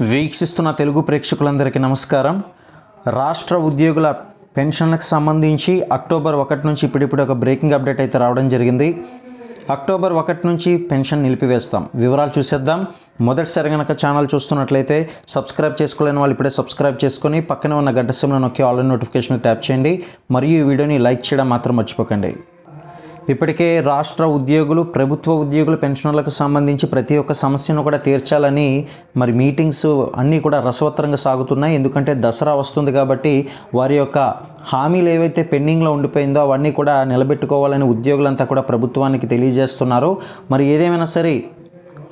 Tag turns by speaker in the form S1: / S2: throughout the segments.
S1: వీక్షిస్తున్న తెలుగు ప్రేక్షకులందరికీ నమస్కారం. రాష్ట్ర ఉద్యోగుల పెన్షన్లకు సంబంధించి అక్టోబర్ ఒకటి నుంచి ఇప్పుడిప్పుడు ఒక బ్రేకింగ్ అప్డేట్ అయితే రావడం జరిగింది. అక్టోబర్ ఒకటి నుంచి పెన్షన్ నిలిపివేస్తాం. వివరాలు చూసేద్దాం. మొదటిసారి కనుక ఛానల్ చూస్తున్నట్లయితే సబ్స్క్రైబ్ చేసుకోలేని వాళ్ళు ఇప్పుడే సబ్స్క్రైబ్ చేసుకొని పక్కనే ఉన్న గంట సిమ్లో నొక్కి ఆన్లైన్ నోటిఫికేషన్ ట్యాప్ చేయండి. మరియు ఈ వీడియోని లైక్ చేయడం మాత్రం మర్చిపోకండి. ఇప్పటికే రాష్ట్ర ఉద్యోగులు ప్రభుత్వ ఉద్యోగులు పెన్షనర్లకు సంబంధించి ప్రతి ఒక్క సమస్యను కూడా తీర్చాలని మరి మీటింగ్స్ అన్నీ కూడా రసవత్తరంగా సాగుతున్నాయి. ఎందుకంటే దసరా వస్తుంది కాబట్టి వారి యొక్క హామీలు ఏవైతే పెండింగ్లో ఉండిపోయిందో అవన్నీ కూడా నిలబెట్టుకోవాలని ఉద్యోగులంతా కూడా ప్రభుత్వానికి తెలియజేస్తున్నారు. మరి ఏదేమైనా సరే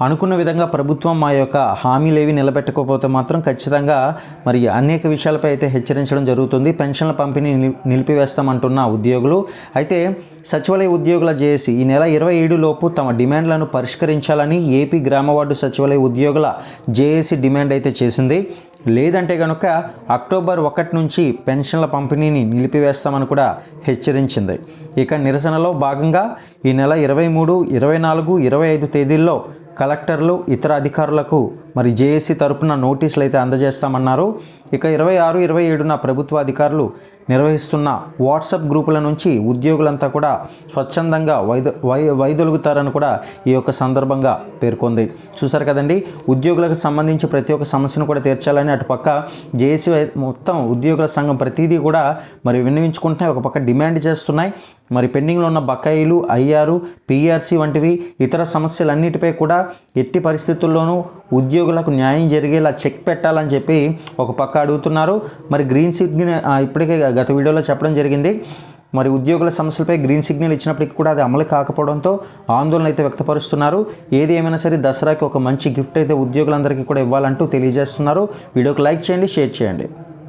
S1: అనుకున్న విధంగా ప్రభుత్వం మా యొక్క హామీలేవి నిలబెట్టకపోతే మాత్రం ఖచ్చితంగా మరి అనేక విషయాలపై అయితే హెచ్చరించడం జరుగుతుంది. పెన్షన్ల పంపిణీ నిలిపివేస్తామంటున్న ఉద్యోగులు. అయితే సచివాలయ ఉద్యోగుల జేఏసీ ఈ నెల ఇరవై ఏడు లోపు తమ డిమాండ్లను పరిష్కరించాలని ఏపీ గ్రామ వార్డు సచివాలయ ఉద్యోగుల జేఏసీ డిమాండ్ అయితే చేసింది. లేదంటే కనుక అక్టోబర్ ఒకటి నుంచి పెన్షన్ల పంపిణీని నిలిపివేస్తామని కూడా హెచ్చరించింది. ఇక నిరసనలో భాగంగా ఈ నెల ఇరవై మూడు ఇరవై నాలుగు ఇరవై ఐదు తేదీల్లో కలెక్టర్లు ఇతర అధికారులకు మరి జేఏసీ తరపున నోటీసులు అయితే అందజేస్తామన్నారు. ఇక ఇరవై ఆరు ఇరవై ఏడున ప్రభుత్వ అధికారులు నిర్వహిస్తున్న వాట్సాప్ గ్రూపుల నుంచి ఉద్యోగులంతా కూడా స్వచ్ఛందంగా వైద వై వైదొలుగుతారని కూడా ఈ యొక్క సందర్భంగా పేర్కొంది. చూసారు కదండి ఉద్యోగులకు సంబంధించి ప్రతి ఒక్క సమస్యను కూడా తీర్చాలని అటుపక్క జేఏసీ మొత్తం ఉద్యోగుల సంఘం ప్రతిదీ కూడా మరి విన్నవించుకుంటున్నాయి. ఒక పక్క డిమాండ్ చేస్తున్నాయి. మరి పెండింగ్లో ఉన్న బకాయిలు ఐఆర్ పిఆర్సీ వంటివి ఇతర సమస్యలన్నిటిపై కూడా ఎట్టి పరిస్థితుల్లోనూ ఉద్యోగులకు న్యాయం జరిగేలా చెక్ పెట్టాలని చెప్పి ఒక పక్క అడుగుతున్నారు. మరి గ్రీన్ సిగ్నల్ ఇప్పటికే గత వీడియోలో చెప్పడం జరిగింది. మరి ఉద్యోగుల సమస్యలపై గ్రీన్ సిగ్నల్ ఇచ్చినప్పటికీ కూడా అది అమలు కాకపోవడంతో ఆందోళన అయితే వ్యక్తపరుస్తున్నారు. ఏది ఏమైనా సరే దసరాకి ఒక మంచి గిఫ్ట్ అయితే ఉద్యోగులందరికీ కూడా ఇవ్వాలంటూ తెలియజేస్తున్నారు. వీడియోకి లైక్ చేయండి షేర్ చేయండి.